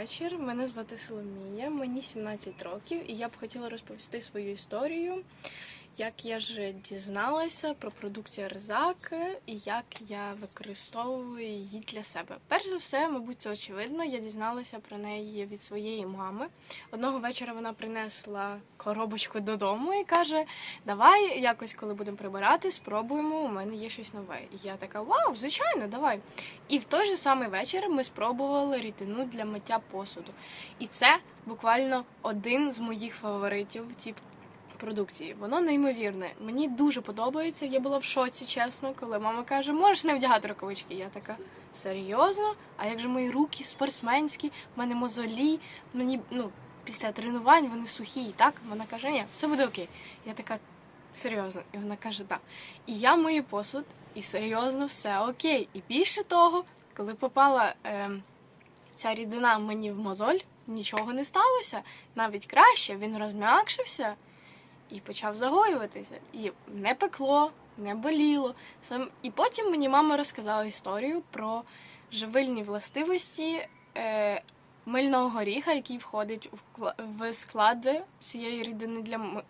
вечір. Мене звати Соломія, мені 17 років, і я б хотіла розповісти свою історію, як я ж дізналася про продукцію Рзак і як я використовую її для себе. Перш за все, мабуть, це очевидно. Я дізналася про неї від своєї мами. Одного вечора вона принесла коробочку додому і каже: Давай якось, коли будемо прибирати, спробуємо. У мене є щось нове. І я така, вау, звичайно, давай. І в той же самий вечір ми спробували рідину для миття посуду. І це буквально один з моїх фаворитів продукції. Воно неймовірне. Мені дуже подобається. Я була в шоці, чесно, коли мама каже, можеш не вдягати рукавички. Я така серйозно? А як же мої руки спортсменські, в мене мозолі, мені ну. Після тренувань вони сухі, так? Вона каже, ні, все буде окей. Я така серйозно. І вона каже, так. І я мию посуд, і серйозно все окей. І більше того, коли попала е, ця рідина мені в мозоль, нічого не сталося. Навіть краще, він розм'якшився і почав загоюватися. І не пекло, не боліло. Сам... І потім мені мама розказала історію про живильні властивості. Е, Мильного горіха, який входить в склад цієї рідини для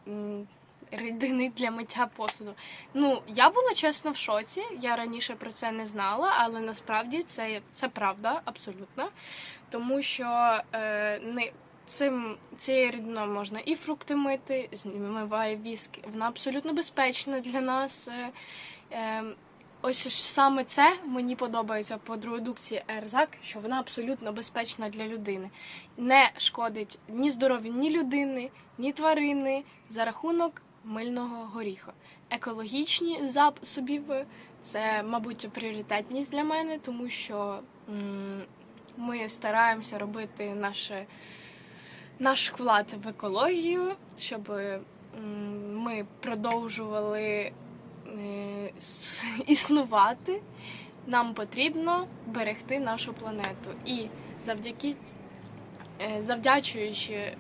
рідини для миття посуду. Ну, я була чесно в шоці. Я раніше про це не знала, але насправді це, це правда, абсолютно. Тому що е, не, цим, цією рідиною можна і фрукти мити, змиває віск. Вона абсолютно безпечна для нас. Е, е, Ось саме це мені подобається по продукції Ерзак, що вона абсолютно безпечна для людини. Не шкодить ні здоров'ю ні людини, ні тварини за рахунок мильного горіха. Екологічні засобів це, мабуть, пріоритетність для мене, тому що ми стараємося робити наше, наш вклад в екологію, щоб ми продовжували е, існувати, нам потрібно берегти нашу планету. І завдяки е, завдячуючи е,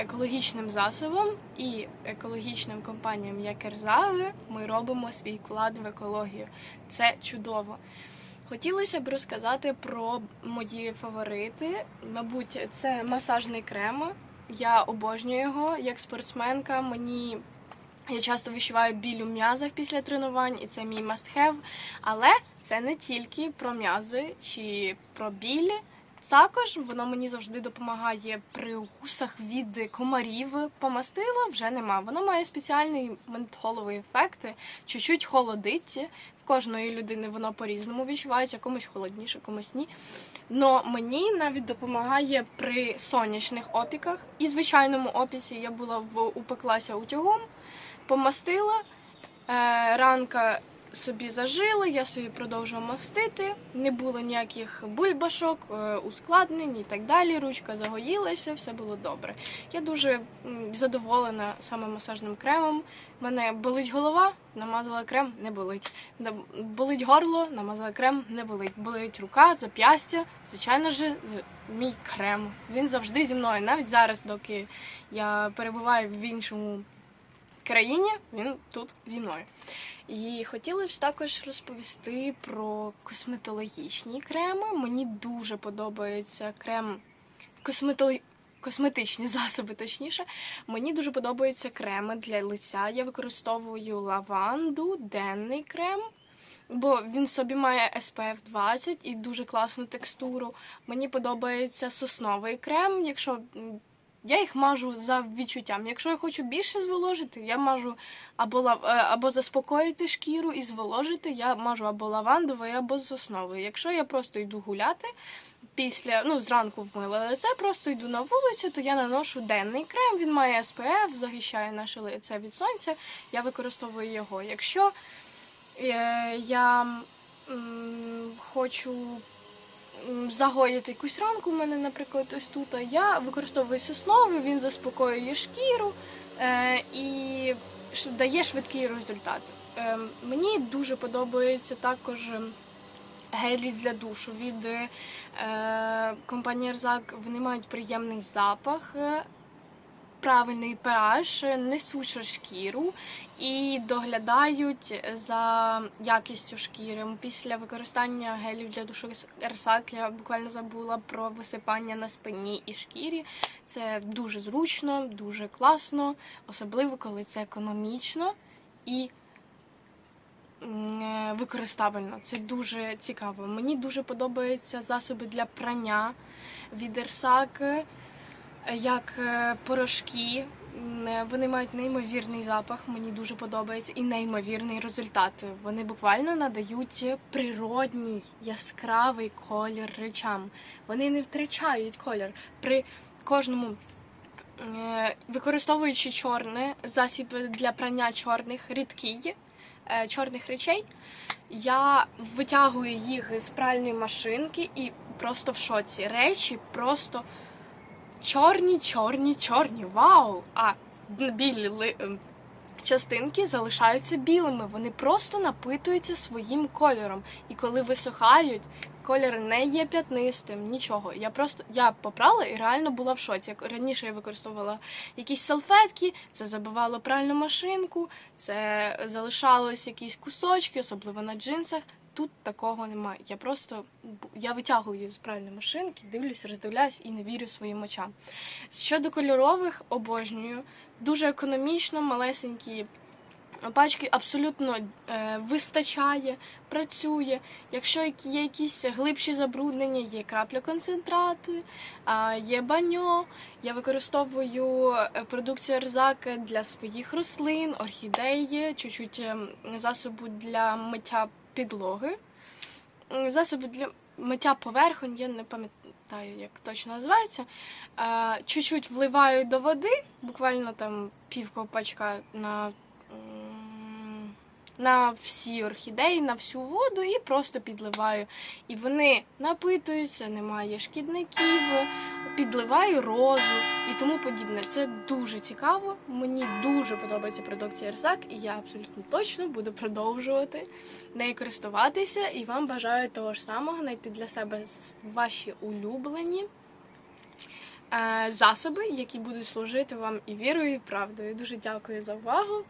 екологічним засобам і екологічним компаніям, як Ерзаги, ми робимо свій вклад в екологію. Це чудово. Хотілося б розказати про мої фаворити. Мабуть, це масажний крем. Я обожнюю його як спортсменка. Мені я часто відчуваю біль у м'язах після тренувань, і це мій must have. Але це не тільки про м'язи чи про біль. Також воно мені завжди допомагає при укусах від комарів. Помастила вже нема. Воно має спеціальний ментоловий ефект, чуть-чуть холодить. В кожної людини воно по-різному відчувається, комусь холодніше, комусь ні. Но мені навіть допомагає при сонячних опіках і звичайному опісі. Я була в упеклася утюгом, помастила, е, ранка собі зажила, я собі продовжувала мастити. Не було ніяких бульбашок, е, ускладнень і так далі. Ручка загоїлася, все було добре. Я дуже задоволена саме масажним кремом. Мене болить голова, намазала крем, не болить. Болить горло, намазала крем, не болить. Болить рука, зап'ястя. Звичайно ж, мій крем. Він завжди зі мною. Навіть зараз, доки я перебуваю в іншому країні, він тут зі мною. І хотіла б також розповісти про косметологічні креми. Мені дуже подобається крем косметолог... косметичні засоби, точніше. Мені дуже подобаються креми для лиця. Я використовую лаванду, денний крем. Бо він собі має SPF 20 і дуже класну текстуру. Мені подобається сосновий крем. Якщо я їх мажу за відчуттям. Якщо я хочу більше зволожити, я мажу або лав... е, або заспокоїти шкіру і зволожити, я мажу або лавандовий, або сосновий. Якщо я просто йду гуляти після, ну зранку вмила лице, просто йду на вулицю, то я наношу денний крем. Він має SPF, захищає наше лице від сонця. Я використовую його. Якщо е, я хочу загоїти якусь ранку, у мене, наприклад, ось тут, я використовую сосновий, він заспокоює шкіру е, і дає швидкий результат. Е, мені дуже подобається також. ем, Гелі для душу від е, компанії Рзак. Вони мають приємний запах. Правильний pH, не сушать шкіру і доглядають за якістю шкіри. Після використання гелів для душу Ерсак я буквально забула про висипання на спині і шкірі. Це дуже зручно, дуже класно, особливо коли це економічно і використабельно. Це дуже цікаво. Мені дуже подобаються засоби для прання від Ерсак, е, як е, порошки. Е, Вони мають неймовірний запах, мені дуже подобається, і неймовірний результат. Вони буквально надають природній яскравий колір речам. Вони не втрачають колір. При кожному е, використовуючи чорне засіб для прання чорних рідкий чорних речей, я витягую їх з пральної машинки і просто в шоці. Речі просто чорні, чорні, чорні. Вау! А білі ли- ем, частинки залишаються білими. Вони просто напитуються своїм кольором. І коли висохають, колір не є п'ятнистим, нічого. Я просто я попрала і реально була в шоці. Як раніше я використовувала якісь салфетки, це забивало пральну машинку, це залишалось якісь кусочки, особливо на джинсах. Тут такого немає. Я просто я витягую її з пральної машинки, дивлюсь, роздивляюсь і не вірю своїм очам. Щодо кольорових, обожнюю. Дуже економічно, малесенькі пачки абсолютно е, вистачає, працює. Якщо є якісь глибші забруднення, є крапля концентрати, а, є баньо. Я використовую е, продукцію Ерзак для своїх рослин, орхідеї, чуть-чуть ем, засобу для миття підлоги. Засоби для миття поверхонь, я не пам'ятаю, як точно називається. Е, Чуть-чуть вливаю до води, буквально там пів ковпачка на, на всі орхідеї, на всю воду і просто підливаю. І вони напитуються, немає шкідників, підливаю розу і тому подібне. Це дуже цікаво. Мені дуже подобається продукція Ерсак, і я абсолютно точно буду продовжувати нею користуватися. І вам бажаю того ж самого знайти для себе ваші улюблені е, засоби, які будуть служити вам і вірою, і правдою. Дуже дякую за увагу.